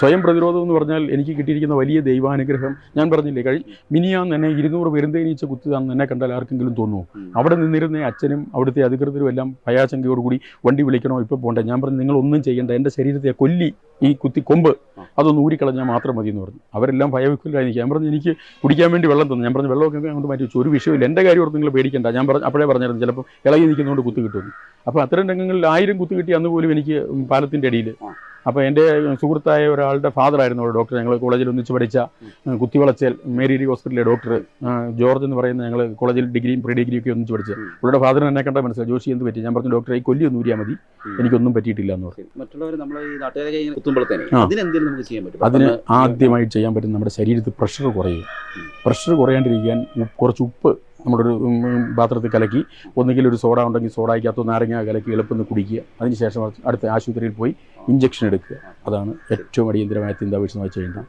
സ്വയം പ്രതിരോധം എന്ന് പറഞ്ഞാൽ എനിക്ക് കിട്ടിയിരിക്കുന്ന വലിയ ദൈവാനുഗ്രഹം. ഞാൻ പറഞ്ഞില്ലേ കഴി മിനിയാന്ന് തന്നെ ഇരുന്നൂറ് പെരുന്തേനീച്ച കുത്തുകയെന്ന് എന്നെ കണ്ടാൽ ആർക്കെങ്കിലും തോന്നുമോ. അവിടെ നിന്നിരുന്ന അച്ഛനും അവിടുത്തെ അധികൃതരും എല്ലാം ഭയാശങ്കയോടുകൂടി വണ്ടി വിളിക്കണോ ഇപ്പോൾ പോകണ്ടേ ഞാൻ പറഞ്ഞു നിങ്ങളൊന്നും ചെയ്യേണ്ട. എന്റെ ശരീരത്തെ കൊല്ലി ഈ കുത്തി കൊമ്പ്. അതൊന്ന് ഊരിക്കളഞ്ഞാൽ മാത്രം മതി എന്ന് പറഞ്ഞു. അവരെല്ലാം ഭയവിക്കലായി ഞാൻ പറഞ്ഞു എനിക്ക് കുടിക്കാൻ വേണ്ടി വെള്ളം തന്നു. ഞാൻ പറഞ്ഞു വെള്ളമൊക്കെ അങ്ങോട്ട് മാറ്റി വെച്ചു. ഒരു വിഷയമില്ല എന്റെ കാര്യം ഓർത്ത് നിങ്ങൾ പേടിക്കണ്ട. ഞാൻ പറഞ്ഞു അപ്പോഴേ പറഞ്ഞായിരുന്നു ചിലപ്പോൾ ഇളകി നിൽക്കുന്നതുകൊണ്ട് കുത്തു കിട്ടുമെന്ന്. അപ്പോൾ അത്തരം രംഗങ്ങളിൽ ആയിരം കുത്തു കിട്ടി അന്ന് പോലും എനിക്ക് പാലത്തിന്റെ അടിയിൽ. അപ്പോൾ എന്റെ സുഹൃത്തായ ഒരാളുടെ ഫാദർ ആയിരുന്നു അവിടെ ഡോക്ടർ ഞങ്ങൾ കോളേജിൽ ഒന്നിച്ച് പഠിച്ച കുത്തിവളച്ചൽ മേരി ഹോസ്പിറ്റലിലെ ഡോക്ടർ ജോർജ് എന്ന് പറയുന്ന ഞങ്ങൾ കോളേജിൽ ഡിഗ്രിയും പ്രീ ഡിഗ്രിയും ഒക്കെ ഒന്നിച്ച് പഠിച്ചത് അവരുടെ ഫാദർ ഫാദറിന് എന്നെ കണ്ട മനസ്സിലായി ജോഷി എന്ത് പറ്റി? ഞാൻ പറഞ്ഞു ഡോക്ടർ ഈ കൊല്ലി ഒന്ന് ഊരിയാൽ മതി. എനിക്കൊന്നും പറ്റിയിട്ടില്ല എന്ന് പറഞ്ഞു. മറ്റുള്ളവർ നമ്മൾ ഈ നാട്ടുകാരെ ഇങ്ങനെ കുത്തുമ്പോഴത്തേനെ നമുക്ക് ചെയ്യാൻ പറ്റും? അതിന് ആദ്യമായിട്ട് ചെയ്യാൻ പറ്റും നമ്മുടെ ശരീരത്തിൽ പ്രഷർ കുറയും പ്രഷർ കുറയാണ്ടിരിക്കാൻ കുറച്ച് ഉപ്പ് ഉം, പാത്രത്തിൽ കലക്കി ഒന്നുകിൽ ഒരു സോഡ ഉണ്ടെങ്കിൽ സോഡയ്ക്കകത്ത് നാരങ്ങ കലക്കി എളുപ്പം കുടിക്കുക. അതിനുശേഷം അടുത്ത ആശുപത്രിയിൽ പോയി ഇഞ്ചക്ഷൻ എടുക്കുക. അതാണ് ഏറ്റവും അടിയന്തരമായ ചിന്താവിഷയമായി ചെയ്യുന്നത്